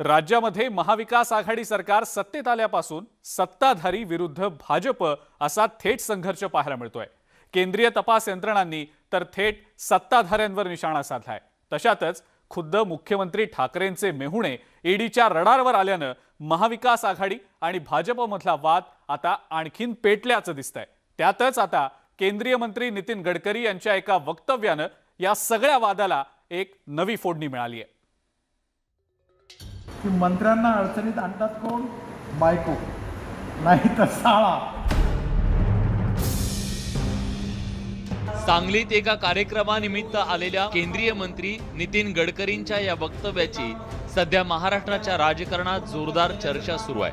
राज्यामध्ये महाविकास आघाडी सरकार सत्तेत आल्यापासून सत्ताधारी विरुद्ध भाजप असा थेट संघर्ष पाहायला मिळतोय. केंद्रीय तपास यंत्रणांनी तर थेट सत्ताधाऱ्यांवर निशाणा साधलाय. तशातच खुद्द मुख्यमंत्री ठाकरेंचे मेहुणे ईडीच्या रडारवर आल्यानं महाविकास आघाडी आणि भाजपमधला वाद आता आणखीन पेटल्याचं दिसतंय. त्यातच आता केंद्रीय मंत्री नितीन गडकरी यांच्या एका वक्तव्यानं या सगळ्या वादाला एक नवी फोडणी मिळाली आहे की मंत्र्यांना अडचणीत आणतात कोण? बायको. नाही तर साळा सांगलीत एका कार्यक्रमानिमित्त आलेल्या केंद्रीय मंत्री नितीन गडकरींच्या या वक्तव्याची सध्या महाराष्ट्राच्या राजकारणात जोरदार चर्चा सुरू आहे.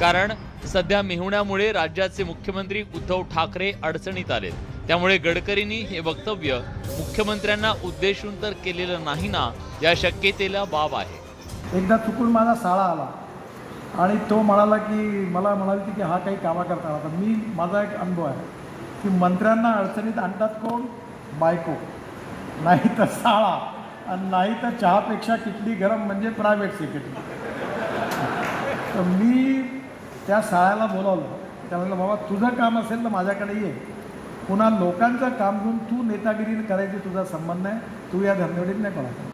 कारण सध्या मेहुण्यामुळे राज्याचे मुख्यमंत्री उद्धव ठाकरे अडचणीत आलेत. त्यामुळे गडकरींनी हे वक्तव्य मुख्यमंत्र्यांना उद्देशून तर केलेलं नाही ना या शक्यतेला बाब आहे. एकदा चुकून माझा साळा आला. आणि तो म्हणाला की मला म्हणाली की हा काही कामा करता आला. तर मी माझा एक अनुभव आहे की मंत्र्यांना अडचणीत आणतात कोण? बायको. नाही तर साळा. आणि नाही तर चहापेक्षा किटली गरम म्हणजे प्रायव्हेट सेक्रेटरी तर मी त्या साळ्याला बोलावलं. त्या बाबा तुझं काम असेल तर माझ्याकडे ये. पुन्हा लोकांचं काम घेऊन तू नेतागिरी करायची तुझा संबंध आहे. तू या धंदेवडीत नाही पडायचं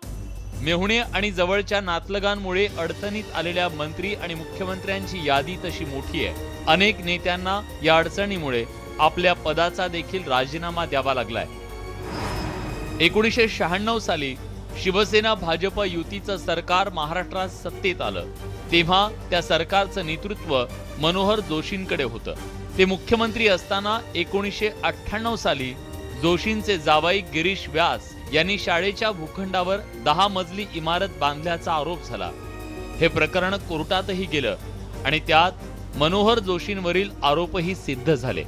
मेहुणे आणि जवळच्या नातलगांमुळे अडचणीत आलेल्या मंत्री आणि मुख्यमंत्र्यांची यादी तशी मोठी आहे. अनेक नेत्यांना या अडचणीमुळे आपल्या पदाचा देखील राजीनामा द्यावा लागलाय. एकोणीसशे शहाण्णव साली शिवसेना भाजप युतीचं सरकार महाराष्ट्रात सत्तेत आलं. तेव्हा त्या सरकारचं नेतृत्व मनोहर जोशींकडे होतं. ते मुख्यमंत्री असताना एकोणीसशे अठ्ठ्याण्णव साली जोशींचे जावाई गिरीश व्यास यांनी शाळेच्या भूखंडावर दहा मजली इमारत बांधल्याचा आरोप झाला. हे प्रकरण कोर्टातही गेलं आणि त्यात मनोहर जोशींवरील आरोपही सिद्ध झाले.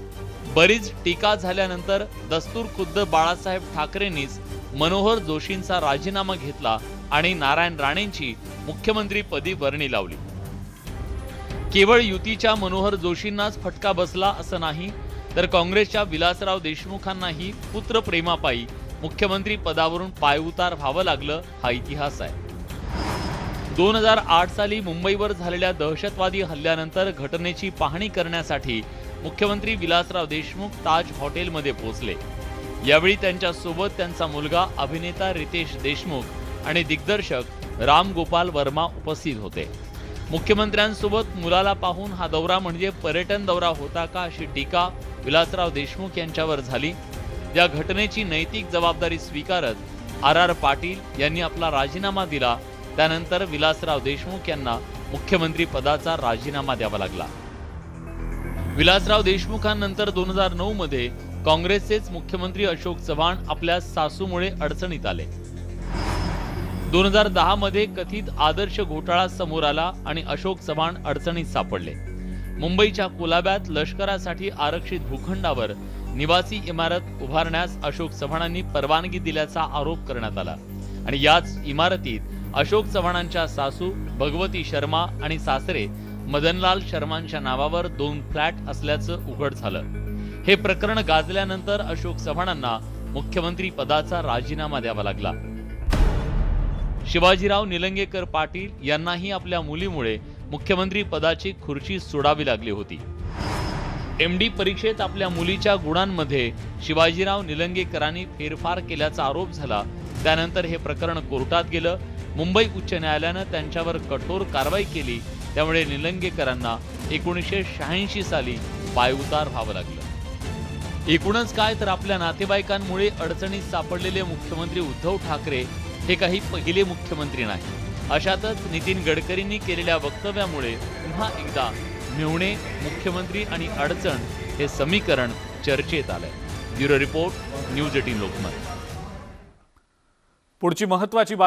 बरीच टीका झाल्यानंतर दस्तूर खुद्द बाळासाहेब ठाकरेंनीच मनोहर जोशींचा राजीनामा घेतला आणि नारायण राणेंची मुख्यमंत्रीपदी वर्णी लावली. केवळ युतीच्या मनोहर जोशींनाच फटका बसला असं नाही तर काँग्रेसच्या विलासराव देशमुखांनाही पुत्रप्रेमापायी मुख्यमंत्री पदावरून पायउतार व्हावं लागलं हा इतिहास आहे. दोन हजार आठ साली मुंबईवर झालेल्या दहशतवादी हल्ल्यानंतर घटनेची पाहणी करण्यासाठी मुख्यमंत्री विलासराव देशमुख ताज हॉटेलमध्ये पोहोचले. यावेळी त्यांच्यासोबत त्यांचा मुलगा अभिनेता रितेश देशमुख आणि दिग्दर्शक राम गोपाल वर्मा उपस्थित होते. मुख्यमंत्र्यांसोबत मुलाला पाहून हा दौरा म्हणजे पर्यटन दौरा होता का अशी टीका विलासराव देशमुख यांच्यावर झाली. या घटनेची नैतिक जबाबदारी स्वीकारत आर आर पाटील यांनी आपला राजीनामा दिला. त्यानंतर विलासराव देशमुख यांना मुख्यमंत्री पदाचा राजीनामा द्यावा लागला. विलासराव देशमुखांनंतर दोन हजार नऊ मध्ये काँग्रेसचेच मुख्यमंत्री अशोक चव्हाण आपल्या सासूमुळे अडचणीत आले. दोन हजार दहा मध्ये कथित आदर्श घोटाळा समोर आला आणि अशोक चव्हाण अडचणीत सापडले. मुंबईच्या कुलाब्यात लष्करासाठी आरक्षित भूखंडावर निवासी इमारत उभारण्यास अशोक चव्हाणांनी परवानगी दिल्याचा आरोप करण्यात आला. आणि याच इमारतीत अशोक चव्हाणांच्या सासू भगवती शर्मा आणि सासरे मदनलाल शर्मांच्या नावावर दोन फ्लॅट असल्याचं उघड झालं. हे प्रकरण गाजल्यानंतर अशोक चव्हाणांना मुख्यमंत्री पदाचा राजीनामा द्यावा लागला. शिवाजीराव निलंगेकर पाटील यांनाही आपल्या मुलीमुळे मुख्यमंत्री पदाची खुर्ची सोडावी लागली होती. एम डी परीक्षेत आपल्या मुलीच्या गुणांमध्ये शिवाजीराव निलंगेकरांनी फेरफार केल्याचा आरोप झाला. त्यानंतर हे प्रकरण कोर्टात गेलं. मुंबई उच्च न्यायालयानं त्यांच्यावर कठोर कारवाई केली. त्यामुळे निलंगेकरांना एकोणीसशे शहाऐंशी साली पायउतार व्हावं लागलं. एकूणच काय तर आपल्या नातेवाईकांमुळे अडचणीत सापडलेले मुख्यमंत्री उद्धव ठाकरे हे काही पहिले मुख्यमंत्री नाही अशातच नितीन गडकरींनी केलेल्या वक्तव्यामुळे पुन्हा एकदा मिळवणे मुख्यमंत्री आणि अडचण हे समीकरण चर्चेत आलंय. Bureau report news eighteen Lokmat. पुढची महत्वाची बातमी